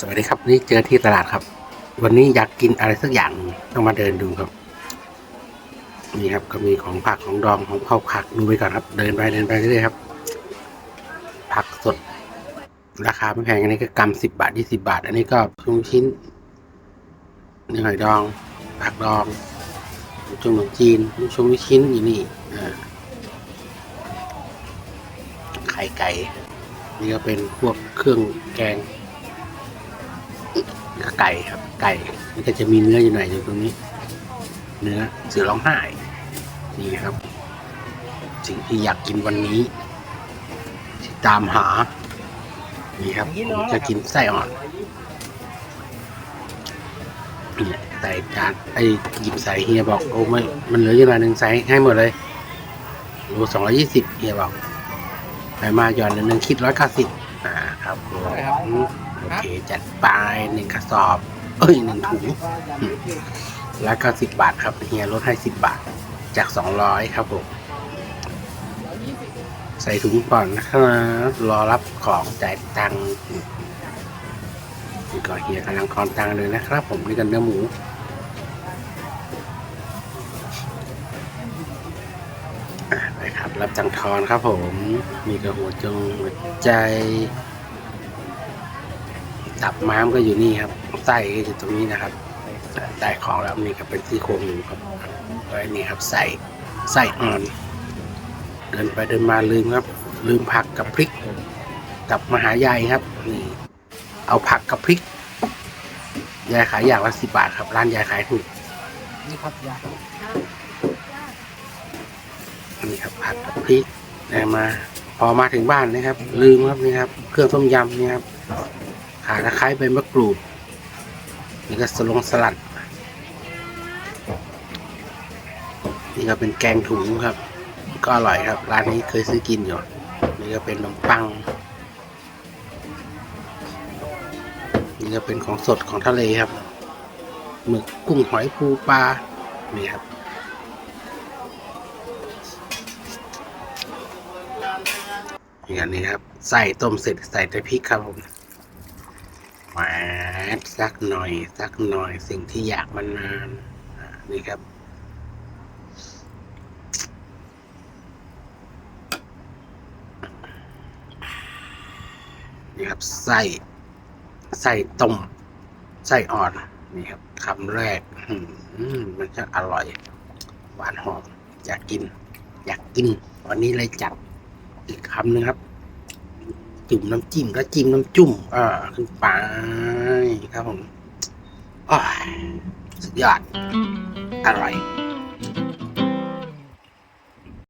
สวัสดีครับนี่เจอที่ตลาดครับ วันนี้อยากกินอะไรสักอย่างต้องมาเดินดูครับนี่ครับก็มีของผักของดองของเผาวผักดูไปก่อนครับ เดินไปเดินไปเรื่อยครับ ผักสด ราคาไม่แพงอันนี้ก็กำสิบบาทยี่สิบาท อันนี้ก็ชุงชิ้นนี่หอยดอง ผักดองจุ่มขนมจีนชุงชิ้นอยู่นี่อ่าไข่ไก่นี่ก็เป็นพวกเครื่องแกง ไก่ครับ ไก่มันก็จะมีเนื้ออยู่หน่อยอยู่ตรงนี้ เนื้อเสือร้องไห้นี่ครับ สิ่งที่อยากกินวันนี้ที่ตามหา นี่ครับผมจะกินไส้อ่อนเนี่ยใส่จานไอ้หยิบใส่เฮียบอกโอ้ไม่มันเหลืออยู่หน่อยหนึ่งใส่ให้หมดเลยโลสองร้อยี่สิบเฮียบอกไปมาหย่อนหนึ่งคิดร้อยเก้าสิบอ่าครับผมโอ เคจัดไปหนึ่งกระสอบ เอ้ยหนึ่งถุงร้อยเก้าสิบบาทครับเฮียลดให้สิบบาทจากสองร้อยครับผมใส่ถุงก่อนนะครับรอรับของจ่ายตังค์นี่ก็เฮียกำลังคอนตังค์เลยนะครับ ผมนี่กันเนื้อหมูไปครับ รับจังทอนครับผม มีกระหัวจงหัวใจ ตับม้ามก็อยู่นี่ครับไส้ก็อยู่ตรงนี้นะครับได้ของแล้วนี่ก็เป็นซี่โครงหมูครับไว้นี่ครับใส่ไส้อ่อน เดินไปเดินมาลืมครับ ลืมผักกับพริกกับมหายายครับนี่เอาผักกับพริกยายขายอย่างละสิบบาทครับ ร้านยายขายถูกนี่ครับยานี่ครับผักกับพริกได้มา พอมาถึงบ้านนะครับ ลืมครับนี่ครับ เครื่องต้มยำนี่ครับ ขาตะไคร้ใบมะกรูดนี่ก็สลงสลัด นี่ก็เป็นแกงถุงครับ ก็อร่อยครับ ร้านนี้เคยซื้อกินอยู่นี่ก็เป็นขนมปัง นี่ก็เป็นของสดของทะเลครับหมึกกุ้งหอยปูปลานี่ครับอย่างนี้ครับ ใส่ต้มเสร็จใส่แต่พริกครับผม แหวดสักหน่อย สักหน่อยสิ่งที่อยากมานานอ่านี่ครับ นี่ครับไส้ไส้ต้มไส้อ่อน นี่ครับคำแรกมันจะอร่อย หวานหอม อยากกิน อยากกิน วันนี้เลยจัดอีกคำหนึ่งครับ จุ่มน้ำจิ้มแล้วจิ้มน้ำจุ่มอ่าขึ้นไปครับผมอ้าสุดยอด อร่อย